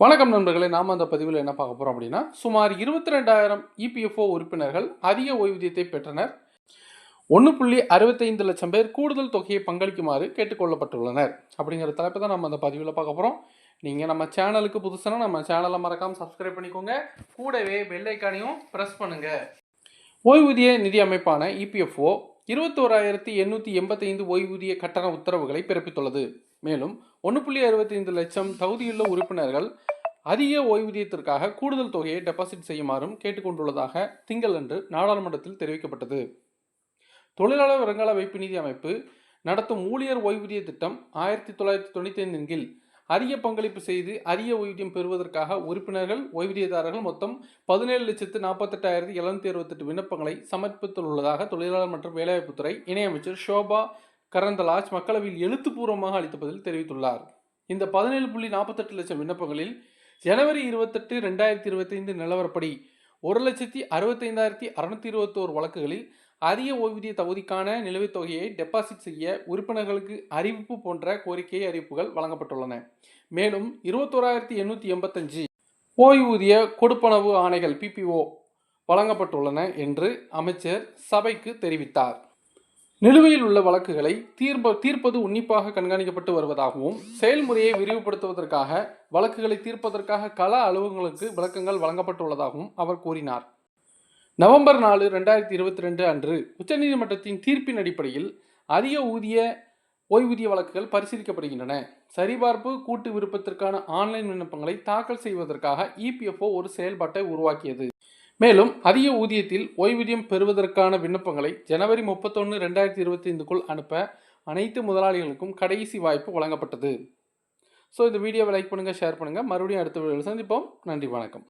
வணக்கம் நண்பர்களே நாம் அந்த பதிவில் என்ன பார்க்க போகிறோம் அப்படின்னா சுமார் இருபத்தி ரெண்டாயிரம் இபிஎஃப்ஓ உறுப்பினர்கள் அதிக ஓய்வூதியத்தை பெற்றனர். ஒன்று புள்ளி அறுபத்தைந்து லட்சம் பேர் கூடுதல் தொகையை பங்களிக்குமாறு கேட்டுக்கொள்ளப்பட்டுள்ளனர். அப்படிங்கிற தலைப்பை தான் நம்ம அந்த பதிவில் பார்க்க போகிறோம் நீங்கள் நம்ம சேனலுக்கு புதுசுனா நம்ம சேனலை மறக்காமல் சப்ஸ்கிரைப் பண்ணிக்கோங்க. கூடவே வெள்ளைக்கானையும் ப்ரெஸ் பண்ணுங்கள் ஓய்வூதிய நிதி அமைப்பான இபிஎஃப்ஓ இருபத்தோராயிரத்தி எண்ணூற்றி எண்பத்தைந்து ஓய்வூதிய கட்டண உத்தரவுகளை பிறப்பித்துள்ளது. மேலும் ஒன்று புள்ளி அறுபத்தைந்து லட்சம் தகுதியுள்ள உறுப்பினர்கள் அதிக ஓய்வூதியத்திற்காக கூடுதல் தொகையை டெபாசிட் செய்யுமாறும் கேட்டுக்கொண்டுள்ளதாக திங்களன்று நாடாளுமன்றத்தில் தெரிவிக்கப்பட்டது. தொழிலாளர் வருங்கால வைப்பு நிதி அமைப்பு நடத்தும் ஊழியர் ஓய்வூதிய திட்டம் ஆயிரத்தி தொள்ளாயிரத்தி தொண்ணூற்றி ஐந்தின் கீழ் அதிக பங்களிப்பு செய்து அதிக ஓய்வூதியம் பெறுவதற்காக உறுப்பினர்கள் ஓய்வூதியதாரர்கள் மொத்தம் பதினேழு லட்சத்து நாற்பத்தெட்டாயிரத்தி எழுநூத்தி அறுபத்தெட்டு விண்ணப்பங்களை சமர்ப்பித்துள்ளதாக தொழிலாளர் மற்றும் வேலைவாய்ப்புத்துறை இணையமைச்சர் ஷோபா கரந்தலாஜ் மக்களவையில் எழுத்துப்பூர்வமாக அளித்த பதில் தெரிவித்துள்ளார். இந்த பதினேழு புள்ளி நாற்பத்தெட்டு லட்சம் விண்ணப்பங்களில் ஜனவரி இருபத்தெட்டு ரெண்டாயிரத்தி இருபத்தைந்து நிலவரப்படி ஒரு லட்சத்தி அறுபத்தைந்தாயிரத்தி அறுநூத்தி இருபத்தோரு வழக்குகளில் அதிக ஓய்வூதிய தகுதிக்கான நிலுவைத் தொகையை டெபாசிட் செய்ய உறுப்பினர்களுக்கு அறிவிப்பு போன்ற கோரிக்கை அறிவிப்புகள் வழங்கப்பட்டுள்ளன. மேலும் இருபத்தோராயிரத்தி எண்ணூற்றி எண்பத்தஞ்சு ஓய்வூதிய கொடுப்பனவு ஆணைகள் பிபிஓ வழங்கப்பட்டுள்ளன என்று அமைச்சர் சபைக்கு தெரிவித்தார். நிலுவையில் உள்ள வழக்குகளை தீர்ப்ப தீர்ப்பது உன்னிப்பாக கண்காணிக்கப்பட்டு வருவதாகவும் செயல்முறையை விரிவுபடுத்துவதற்காக வழக்குகளை தீர்ப்பதற்காக கள அலுவலகங்களுக்கு விளக்கங்கள் வழங்கப்பட்டுள்ளதாகவும் அவர் கூறினார். நவம்பர் நாலு ரெண்டாயிரத்தி இருபத்தி ரெண்டு அன்று உச்சநீதிமன்றத்தின் தீர்ப்பின் அடிப்படையில் அதிக ஊதிய ஓய்வூதிய வழக்குகள் பரிசீலிக்கப்படுகின்றன. சரிபார்ப்பு கூட்டு விருப்பத்திற்கான ஆன்லைன் விண்ணப்பங்களை தாக்கல் செய்வதற்காக இபிஎஃப்ஓ ஒரு செயல்பாட்டை உருவாக்கியது. மேலும் அதிக ஊதியத்தில் ஓய்வூதியம் பெறுவதற்கான விண்ணப்பங்களை ஜனவரி முப்பத்தொன்று ரெண்டாயிரத்தி இருபத்தி ஐந்துக்குள் அனுப்ப அனைத்து முதலாளிகளுக்கும் கடைசி வாய்ப்பு வழங்கப்பட்டது. ஸோ இந்த வீடியோவை லைக் பண்ணுங்கள் ஷேர் பண்ணுங்கள் மறுபடியும் அடுத்த வீடியோவில் சந்திப்போம். நன்றி வணக்கம்.